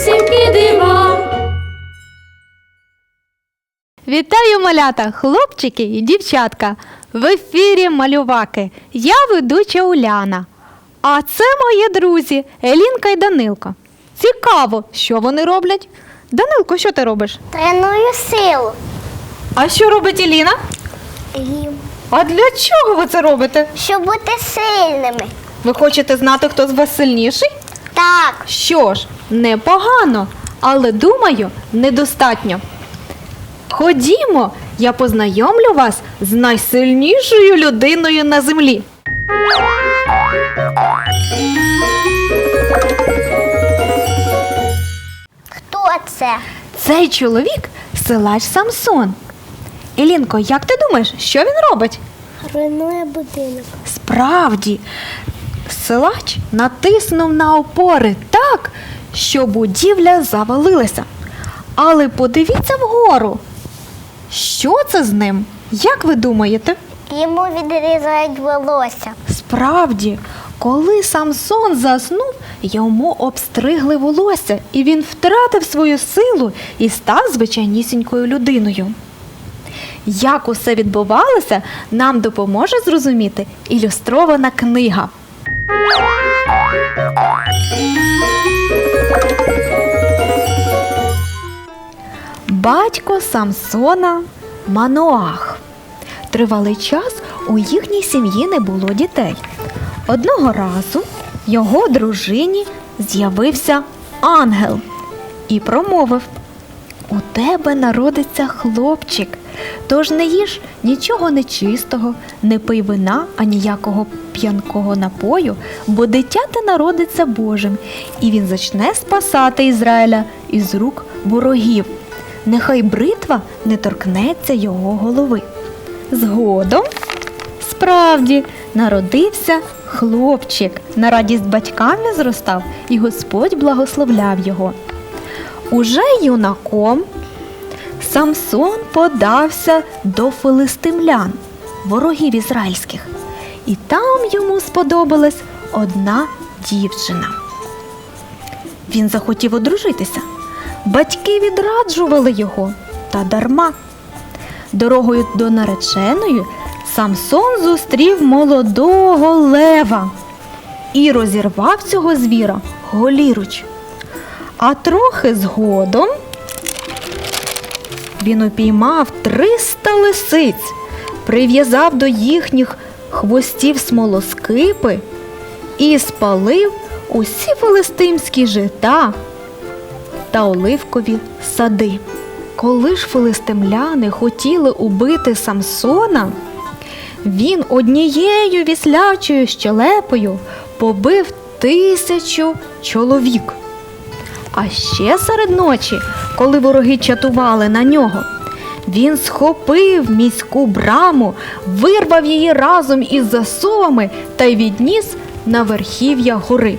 Страшнісінькі дива. Вітаю малята, хлопчики і дівчатка. В ефірі малюваки. Я ведуча Уляна. А це мої друзі Елінка і Данилко. Цікаво, що вони роблять. Данилко, що ти робиш? Треную силу. А що робить Еліна? Їм. А для чого ви це робите? Щоб бути сильними. Ви хочете знати, хто з вас сильніший? Так. Що ж, непогано, але думаю, недостатньо. Ходімо, я познайомлю вас з найсильнішою людиною на землі. Хто це? Цей чоловік силач Самсон. Елінко, як ти думаєш, що він робить? Руйнує будинок. Справді, силач натиснув на опори так, що будівля завалилася. Але подивіться вгору. Що це з ним? Як ви думаєте? Йому відрізають волосся. Справді, коли Самсон заснув, йому обстригли волосся, і він втратив свою силу і став звичайнісінькою людиною. Як усе відбувалося, нам допоможе зрозуміти ілюстрована книга. Батько Самсона Маноах. Тривалий час у їхній сім'ї не було дітей. Одного разу його дружині з'явився ангел і промовив: У тебе народиться хлопчик, тож не їж нічого нечистого, не пий вина, а ніякого п'янкого напою, бо дитя народиться Божим, і він зачне спасати Ізраїля із рук ворогів. Нехай бритва не торкнеться його голови. Згодом Справді, народився хлопчик. На радість батькам зростав, і Господь благословляв його. Уже юнаком Самсон подався до филистимлян, ворогів ізраїльських, і там йому сподобалась одна дівчина. Він захотів одружитися. Батьки відраджували його та дарма. Дорогою до нареченої Самсон зустрів молодого лева і розірвав цього звіра голіруч. А трохи згодом він упіймав триста лисиць, прив'язав до їхніх хвостів смолоскипи і спалив усі филистимські жита та оливкові сади. Коли ж филистимляни хотіли убити Самсона, він однією віслячою щелепою побив тисячу чоловік. А ще серед ночі, коли вороги чатували на нього, він схопив міську браму, вирвав її разом із засувами та й відніс на верхів'я гори.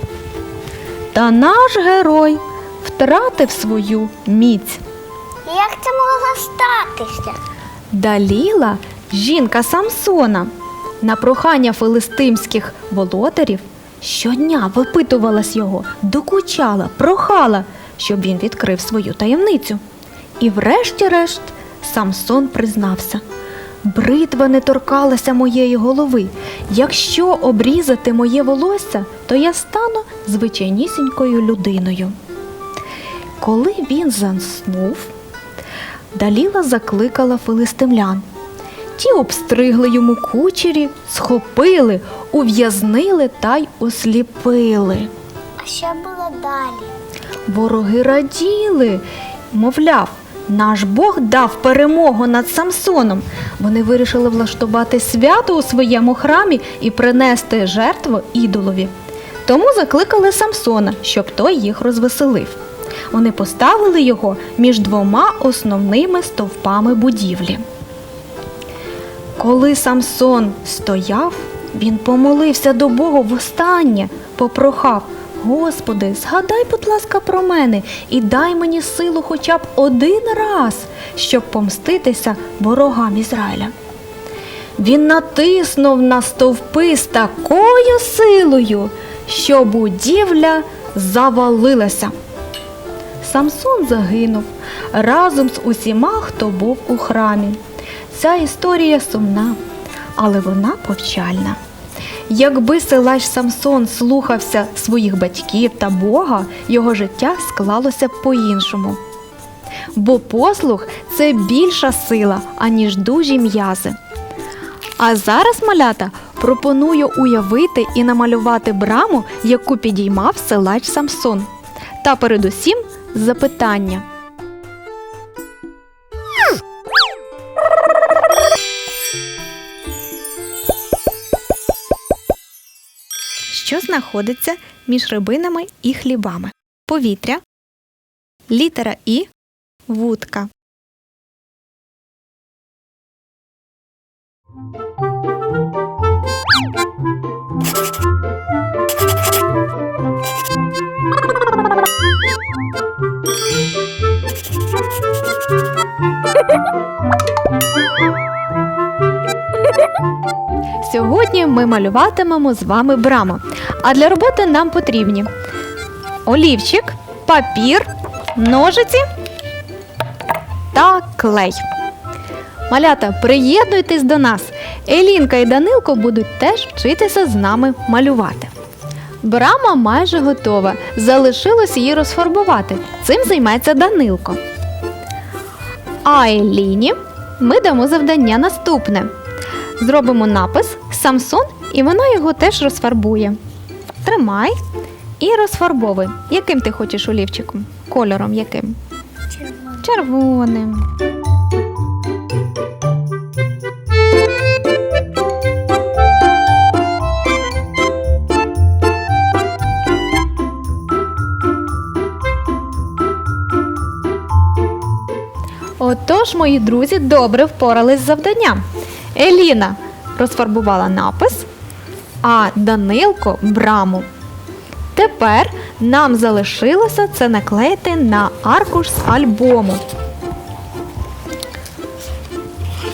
Та наш герой втратив свою міць. Як це могло статися? Даліла, жінка Самсона, на прохання филистимських володарів щодня випитувалась його, докучала, прохала, щоб він відкрив свою таємницю. І врешті-решт Самсон признався. Бритва не торкалася моєї голови. Якщо обрізати моє волосся, то я стану звичайнісінькою людиною. Коли він заснув, Даліла закликала филистимлян. Ті обстригли йому кучері, схопили, ув'язнили та й осліпили. А що було далі? Вороги раділи, мовляв, наш Бог дав перемогу над Самсоном. Вони вирішили влаштувати свято у своєму храмі і принести жертву ідолові. Тому закликали Самсона, щоб той їх розвеселив. Вони поставили його між двома основними стовпами будівлі. Коли Самсон стояв, він помолився до Бога востаннє, попрохав: Господи, згадай, будь ласка, про мене і дай мені силу хоча б один раз, щоб помститися ворогам Ізраїля. Він натиснув на стовпи з такою силою, що будівля завалилася. Самсон загинув разом з усіма, хто був у храмі. Ця історія сумна, але вона повчальна. Якби силач Самсон слухався своїх батьків та Бога, його життя склалося по-іншому. Бо послух це більша сила, аніж дужі м'язи. А зараз, малята, пропоную уявити і намалювати браму, яку підіймав силач Самсон. Та передусім запитання. Що знаходиться між рибинами і хлібами? Повітря, літера І, вудка. Сьогодні ми малюватимемо з вами браму. А для роботи нам потрібні олівчик, папір, ножиці та клей. Малята, приєднуйтесь до нас. Елінка і Данилко будуть теж вчитися з нами малювати. Брама майже готова. Залишилось її розфарбувати. Цим займеться Данилко. А Еліні ми дамо завдання наступне. Зробимо напис Самсон, і вона його теж розфарбує. Тримай і розфарбовуй. Яким ти хочеш олівчиком? Кольором яким? Червоним. Червоним. Отож, мої друзі, добре впорались з завданням. Еліна розфарбувала напис, а Данилко браму. Тепер нам залишилося це наклеїти на аркуш з альбому.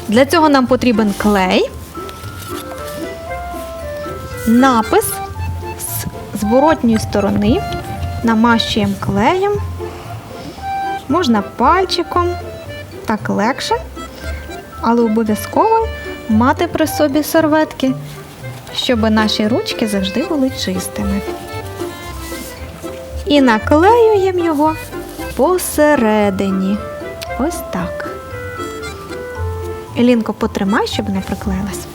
Для цього нам потрібен клей, напис з зворотньої сторони, намащуємо клеєм, можна пальчиком, так легше, але обов'язково мати при собі серветки, щоб наші ручки завжди були чистими. І наклеюємо його посередині. Ось так. Елінко, потримай, щоб не приклеїлась.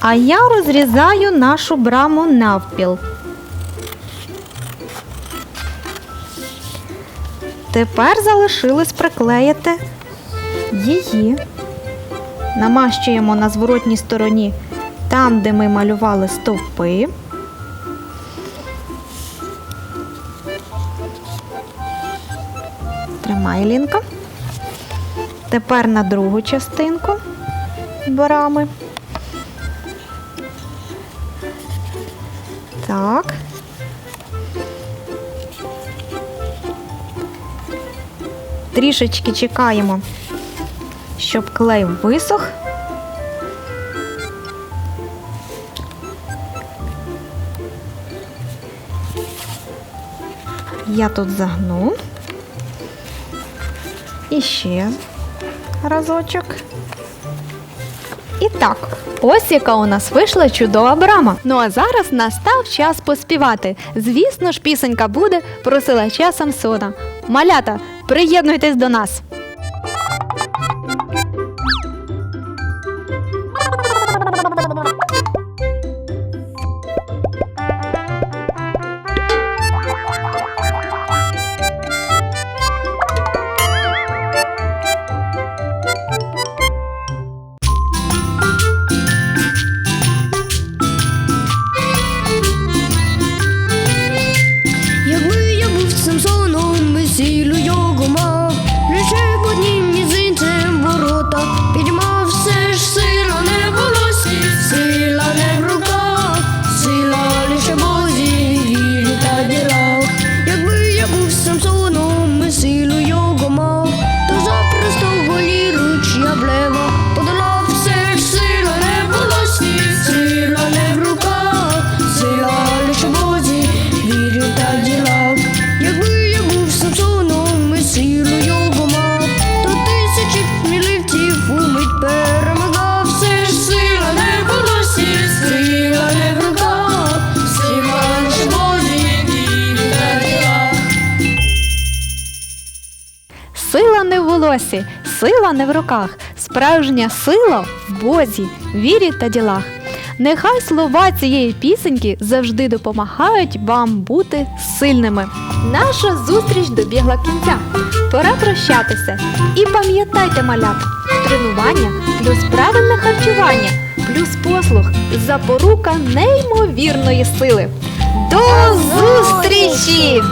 А я розрізаю нашу браму навпіл. Тепер залишилось приклеїти її. Намащуємо на зворотній стороні там, де ми малювали стовпи. Тримай, Лінка. Тепер на другу частинку брами. Так. Трішечки чекаємо, щоб клей висох. Я тут загну. І ще разочок. І так, ось яка у нас вийшла чудова брама. Ну а зараз настав час поспівати. Звісно ж, пісенька буде про силача Самсона. Малята, приєднуйтесь до нас. Не в руках, справжня сила в Бозі, вірі та ділах. Нехай слова цієї пісеньки завжди допомагають вам бути сильними. Наша зустріч добігла кінця. Пора прощатися. І пам'ятайте, малят, тренування плюс правильне харчування, плюс послуг запорука неймовірної сили. До зустрічі!